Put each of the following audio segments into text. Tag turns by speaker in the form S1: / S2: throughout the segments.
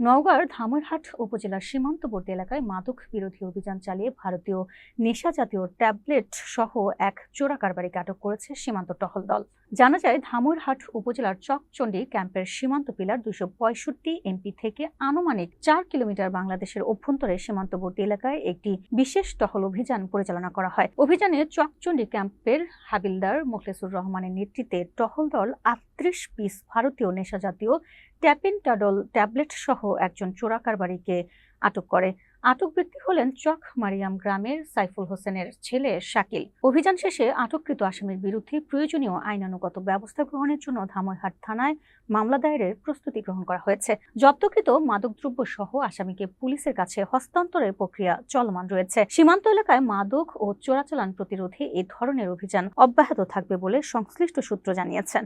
S1: নওগাঁর ধামরহাট উপজেলার সীমান্তবর্তী এলাকায় মাদক বিরোধী অভিযান চালিয়ে ভারতীয় নেশা জাতীয় ট্যাবলেট সহ এক চোরা কারবারিকে আটক করেছে সীমান্ত টহল দল। জানা যায়, ধামরহাট উপজেলার চকচণ্ডী ক্যাম্পের সীমান্ত পিলার দুশো পঁয়ষট্টি এমপি থেকে আনুমানিক চার কিলোমিটার বাংলাদেশের অভ্যন্তরে সীমান্তবর্তী এলাকায় একটি বিশেষ টহল অভিযান পরিচালনা করা হয়। অভিযানে চকচণ্ডী ক্যাম্পের হাবিলদার মোখলেসুর রহমানের নেতৃত্বে টহল দল আটত্রিশ পিস ভারতীয় নেশা জাতীয় ট্যাপেন্টাডল ট্যাবলেট সহ একজন চোরা কারবারিকে আটক করে। আটক ব্যক্তি হলেন চক মারিয়াম গ্রামের সাইফুল হোসেনের ছেলে শাকিল। অভিযান শেষে আটককৃত আসামির বিরুদ্ধে প্রয়োজনীয় আইনানুগত ব্যবস্থা গ্রহণের জন্য ধামইহাট থানায় মামলা দায়েরের প্রস্তুতি গ্রহণ করা হয়েছে। জব্দকৃত মাদকদ্রব্য সহ আসামিকে পুলিশের কাছে হস্তান্তরের প্রক্রিয়া চলমান রয়েছে। সীমান্ত এলাকায় মাদক ও চোরাচালান প্রতিরোধে এই ধরনের অভিযান অব্যাহত থাকবে বলে সংশ্লিষ্ট সূত্র জানিয়েছেন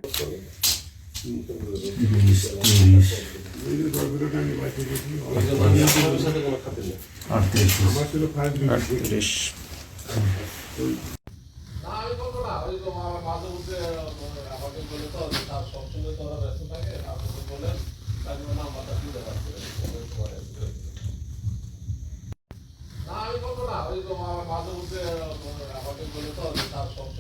S2: আটত্রিশ
S3: আমি বলব না ওই তো আমার মাঝে মধ্যে আমাকে বলে তো তার সবসময়